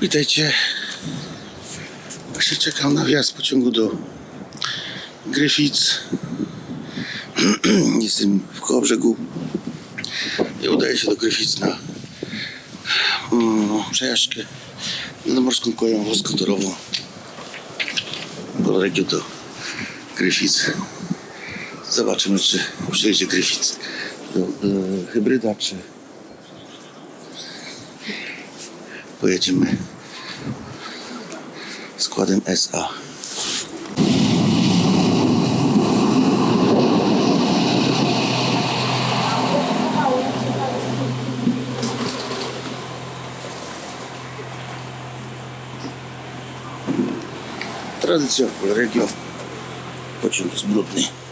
Witajcie. Właśnie czekam na wjazd pociągu do Gryfic. Jestem w Kołobrzegu. I udaję się do Gryfic na mm, przejażdżkę nadmorską koleją wąskotorową do regionu do Gryfic. Zobaczymy, czy przyjedzie Gryfic do, do hybryda, czy pojedziemy składem SA. Tradycja Regio. Pociąg jest brudny.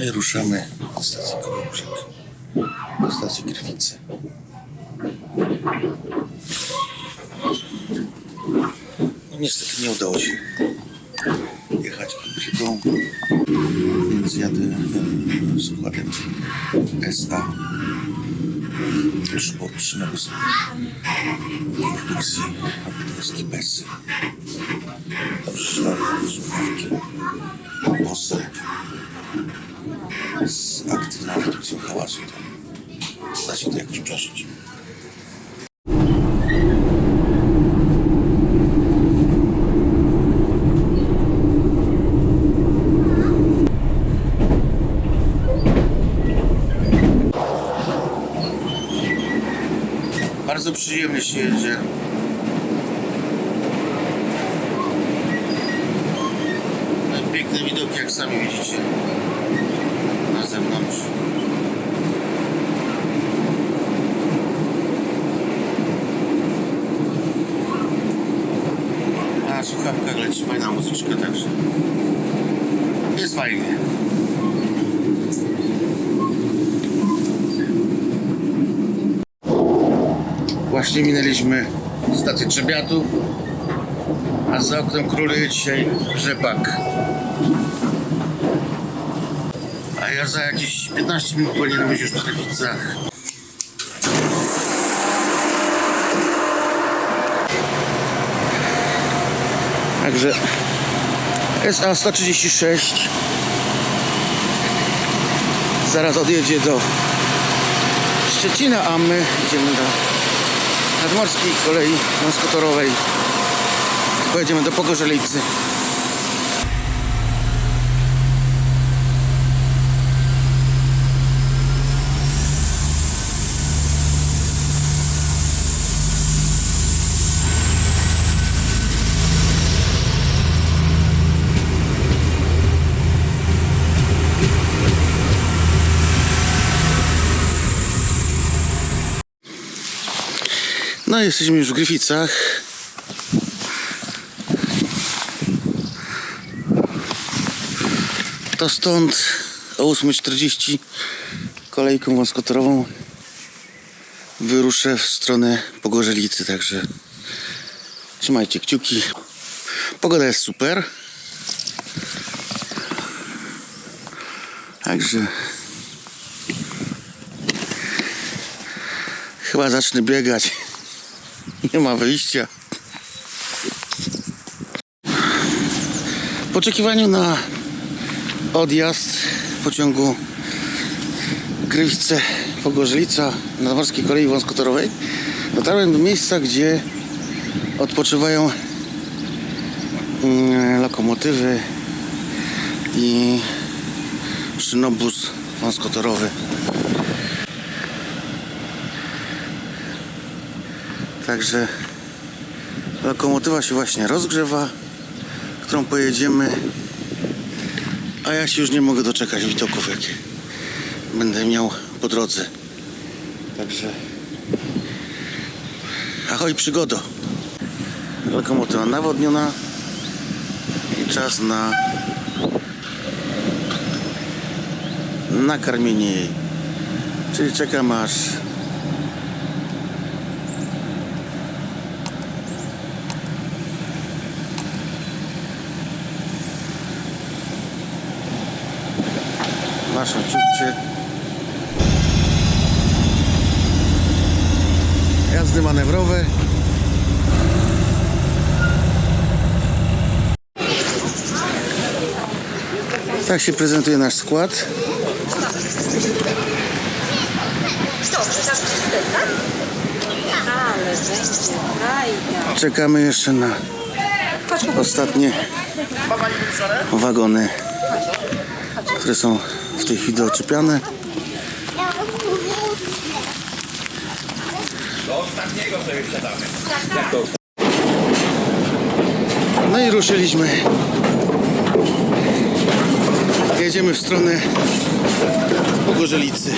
No i ruszamy do stacji Kołobrzeg. Do stacji Gryfice. No niestety nie udało się jechać Gryfą, więc jadę e, składem SA. Szybko przynębus produkcji produkcji Besy. Dobrze, słuchawki Bose Się to jakoś przeżyć. Bardzo przyjemnie się jedzie. Piękne widoki, jak sami widzicie na zewnątrz. A słuchawka muzyczka, także jest fajnie. Właśnie minęliśmy stację Trzebiatów, a za oknem króluje dzisiaj rzepak. A ja za jakieś 15 minut powinienem być już w Trybicach. Także SA 136 zaraz odjedzie do Szczecina, a my idziemy do nadmorskiej kolei wąskotorowej. Pojedziemy do Pogorzelicy. No jesteśmy już w Gryficach. To stąd o 8.40 kolejką wąskotorową wyruszę w stronę Pogorzelicy, także trzymajcie kciuki. Pogoda jest super. Także chyba zacznę biegać. Nie ma wyjścia. W oczekiwaniu na odjazd pociągu Gryfice Pogorzelica na morskiej kolei wąskotorowej dotarłem do miejsca, gdzie odpoczywają mm, lokomotywy i szynobus wąskotorowy. Także lokomotywa się właśnie rozgrzewa, którą pojedziemy. A ja się już nie mogę doczekać widoków, jakie będę miał po drodze. Także ahoj przygodo. Lokomotywa nawodniona i czas na nakarmienie jej. Czyli czekam aż nasze czubcie. Jazdy manewrowe. Tak się prezentuje nasz skład. Czekamy jeszcze na ostatnie wagony które są w tej chwili doczepiane. No i ruszyliśmy. Jedziemy w stronę Pogorzelicy.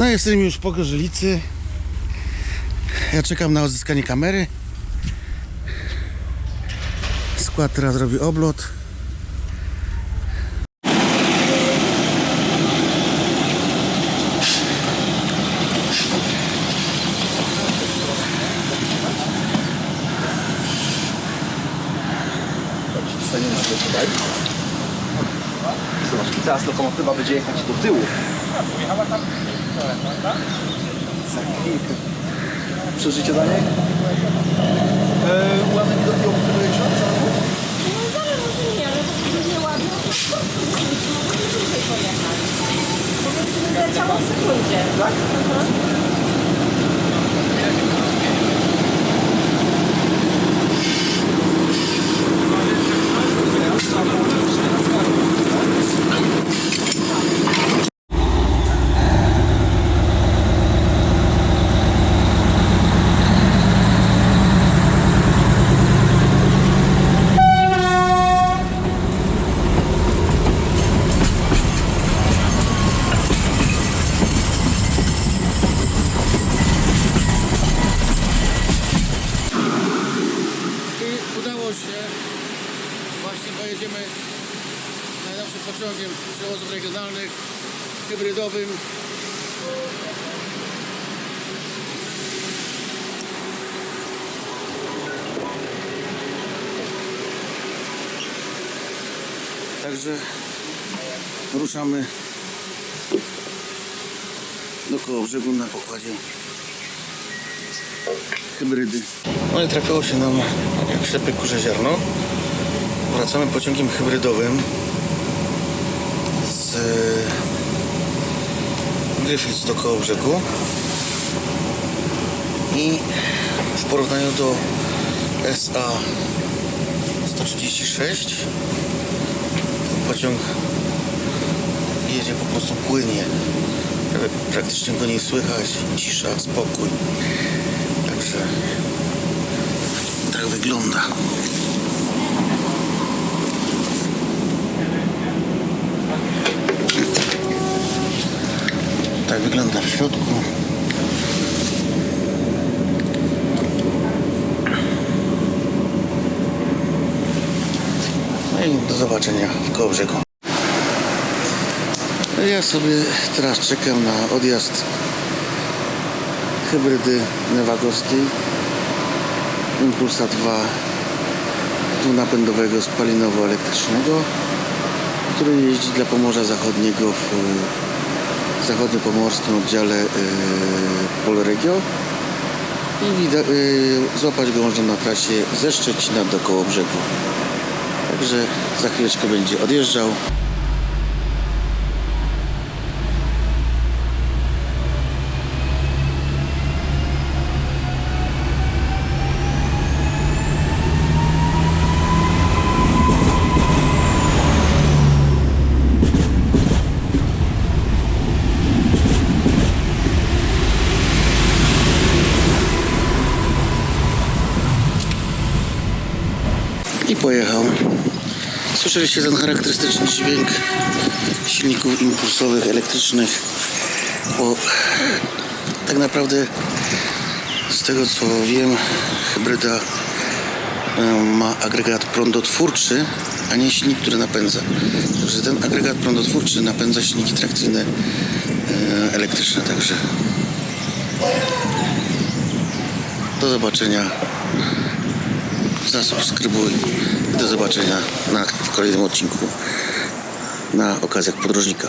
No jesteśmy już po Gorzylicy. Ja czekam na odzyskanie kamery. Skład teraz robi oblot. Zobacz, teraz lokomotywa będzie jechać do tyłu. Przeżycie dla niej? Ładny do pociągiem przewozów regionalnych, hybrydowym. Także ruszamy do koło brzegu na pokładzie hybrydy. No i trafiło się nam jak ślepy kurze ziarno. Wracamy pociągiem hybrydowym z Griffiths do koło brzegu i w porównaniu do SA 136 pociąg jedzie po prostu płynnie. Pra- praktycznie go nie słychać. Cisza, spokój. Także tak wygląda tak wygląda w środku No i do zobaczenia w Kołbrzegu. Ja sobie teraz czekam na odjazd hybrydy Nevagowskiej Impulsa 2 dwunapędowego spalinowo-elektrycznego który jeździ dla Pomorza Zachodniego w zachodniopomorskim oddziale e, Polregio i e, złapać go można na trasie ze Szczecina do Kołobrzegu. Także za chwileczkę będzie odjeżdżał. i pojechał. Słyszeliście ten charakterystyczny dźwięk silników impulsowych, elektrycznych, bo tak naprawdę z tego co wiem, hybryda e, ma agregat prądotwórczy, a nie silnik, który napędza. Także ten agregat prądotwórczy napędza silniki trakcyjne e, elektryczne, także do zobaczenia zasubskrybuj i do zobaczenia na, w kolejnym odcinku na okazjach podróżnika.